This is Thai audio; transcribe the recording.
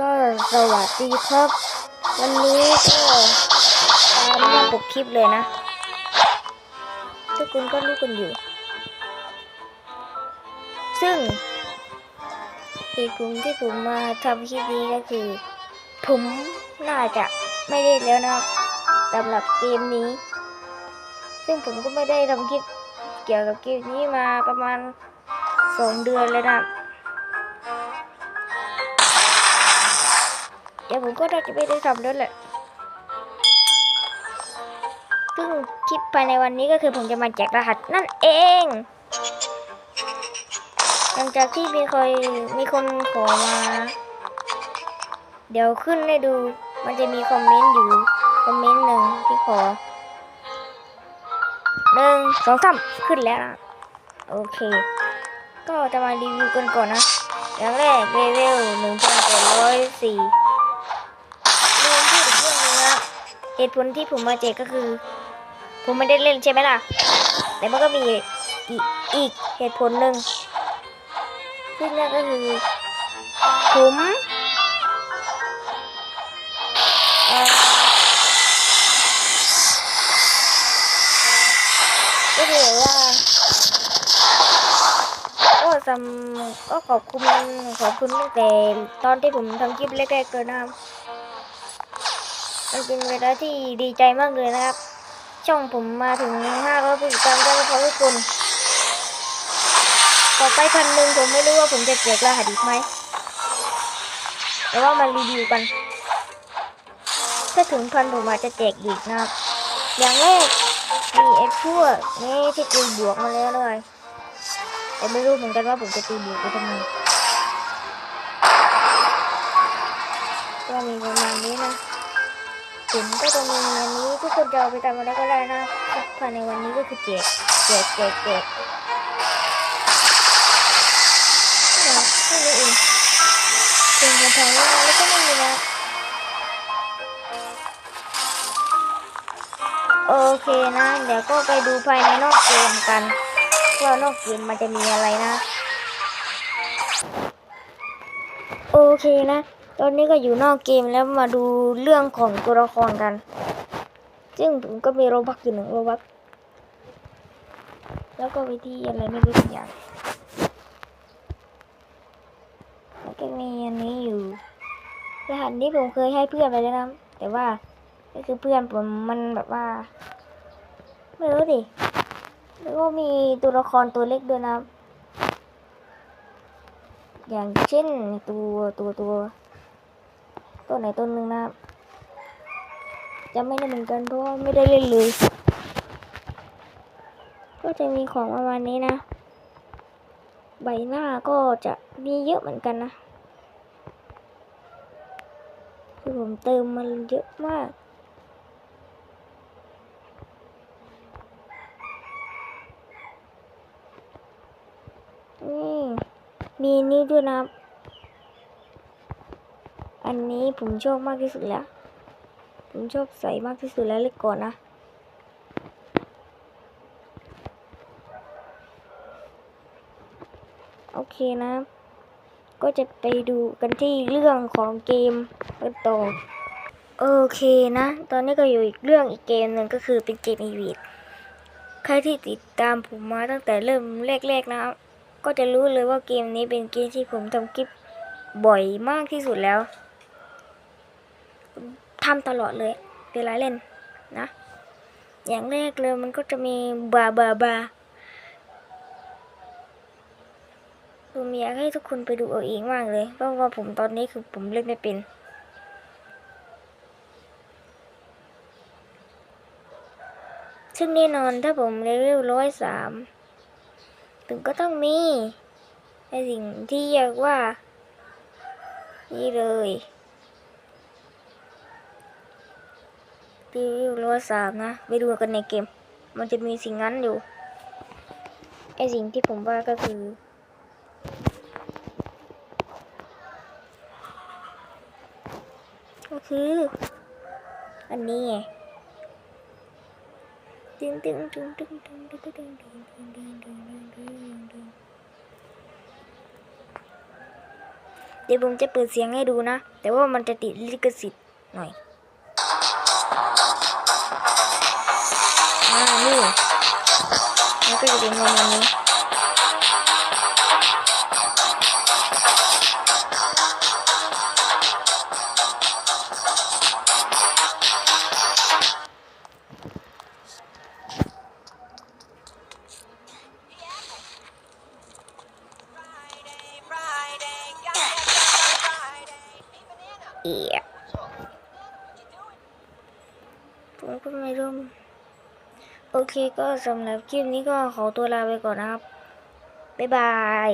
ก็สวัสดีครับ วันนี้ก็ตามหน้าปกคลิปเลยนะทุกคนก็รู้กันอยู่ ซึ่งเหตุผลที่ผมมาทำคลิปนี้ก็คือ ผมน่าจะไม่ได้แล้วนะสำหรับเกมนี้ ซึ่งผมก็ไม่ได้ทำคลิปเกี่ยวกับเกมนี้มาประมาณสองเดือนเลยนะ ดี๋ยวผมก็น่าจะไม่ได้ทำแล้วยแหละซึ่งคลิปภายในวันนี้ก็คือผมจะมาแจกรหัสนั่นเอง หลังจากที่มีคนมีคนขอมา เดี๋ยวขึ้นให้ดู มันจะมีคอมเมนต์อยู่ คอมเมนต์หนึ่งที่ขอหนึ่งสองสามขึ้นแล้วนะโอเค ก็จะมารีวิวกันก่อนนะอย่างแรกเลเวลหนึ่งพันแปดร้อยสี่ เหตุผลที่ผมมาแจก็คือ ผมไม่ได้เล่นใช่ไหมล่ะ แต่มันก็มีอีกอีกเหตุผลหนึ่งซึ่งนั่นก็คือ ผมก็คือว่าก็สำก็ขอบคุณขอบคุณตั้งแต่ตอนที่ผมทำคลิปแรกๆเลยนะครับ มันเป็นเวลาที่ดีใจมากเลยนะครับ ช่องผมมาถึง500ผู้ติดตามได้ก็เพราะทุกคนต่อไปพันหนึ่งผมไม่รู้ว่าผมจะแจกรหัสอีกไหมแต่ว่ามารีวิวกันถ้าถึงพันผมอาจจะแจกอีกนะครับ อย่างแรกมีไอ้พวนี่ที่ตีบวกมาแล้วเลยแต่ไม่รู้เหมือนกันว่าผมจะตีบวกไปทำไมก็มีประมาณนี้นะ ผมก็จะมีอันนี้ทุกคนจะเอาไปทำอะไรก็ได้นะภายในวันนี้ก็คือแจกแจกแจกแจกเนี่ยแค่นี้เองเป็นคนไทยนะแล้วก็ไม่มีนะโอเคนะเดี๋ยวก็ไปดูภายในนอกเกมกันว่านอกเกมมันจะมีอะไรนะ โอเคนะ ตอนนี้ก็อยู่นอกเกมแล้วมาดูเรื่องของตัวละครกัน ซึ่งผมก็มีโรบักอยู่หนึ่งโรบักแล้วก็วิธีอะไรไม่รู้สักอย่างแล้วก็มีอันนี้อยู่รหัสนี้ผมเคยให้เพื่อนไปแล้วนะ แต่ว่าก็คือเพื่อนผมมันแบบว่า ไม่รู้ดิแล้วก็มีตัวละครตัวเล็กด้วยนะ อย่างเช่นตัวตัวตัวตัว ไหนตัวหนึ่งนะจะไม่ได้เหมือนกันเพราะว่าไม่ได้เล่นเลย ก็จะมีของประมาณนี้นะ ใบหน้าก็จะมีเยอะเหมือนกันนะคือผมเติมมันเยอะมากนี่มีนี่ด้วยนะ อันนี้ผมชอบมากที่สุดแล้ว ผมชอบใส่มากที่สุดแล้วเลยก่อนนะโอเคนะ ก็จะไปดูกันที่เรื่องของเกมกันต่อโอเคนะ ตอนนี้ก็อยู่อีกเรื่องอีกเกมหนึ่งก็คือเป็นเกมอีวีดใครที่ติดตามผมมาตั้งแต่เริ่มแรกๆนะครับ ก็จะรู้เลยว่าเกมนี้เป็นเกมที่ผมทำคลิปบ่อยมากที่สุดแล้ว ทำตลอดเลยเวลาเล่นนะ อย่างแรกเลยมันก็จะมีบาบาบาผมอยากให้ทุกคนไปดูเอาเองมากเลย เพราะว่าผมตอนนี้คือผมเล่นไม่เป็น ซึ่งแน่นอนถ้าผมเลเวลร้อยสามถึงก็ต้องมีไอสิ่งที่เรียกว่า นี่เลย รีวิวร้อยสามนะ ไปดูกันในเกม มันจะมีสิ่งนั้นอยู่ ไอสิ่งที่ผมว่าก็คือ ก็คือ อันนี้ไงตึงตึงตึงตึงตึงตึงตึงตึงตึงตึงตึงตึงตึงตึงเดี๋ยวผมจะเปิดเสียงให้ดูนะ แต่ว่ามันจะติดลิขสิทธิ์หน่อย อ่านี่มันก็จะเป็นประ โอเคก็สำหรับคลิปนี้ก็ขอตัวลาไปก่อนนะครับ บ๊ายบาย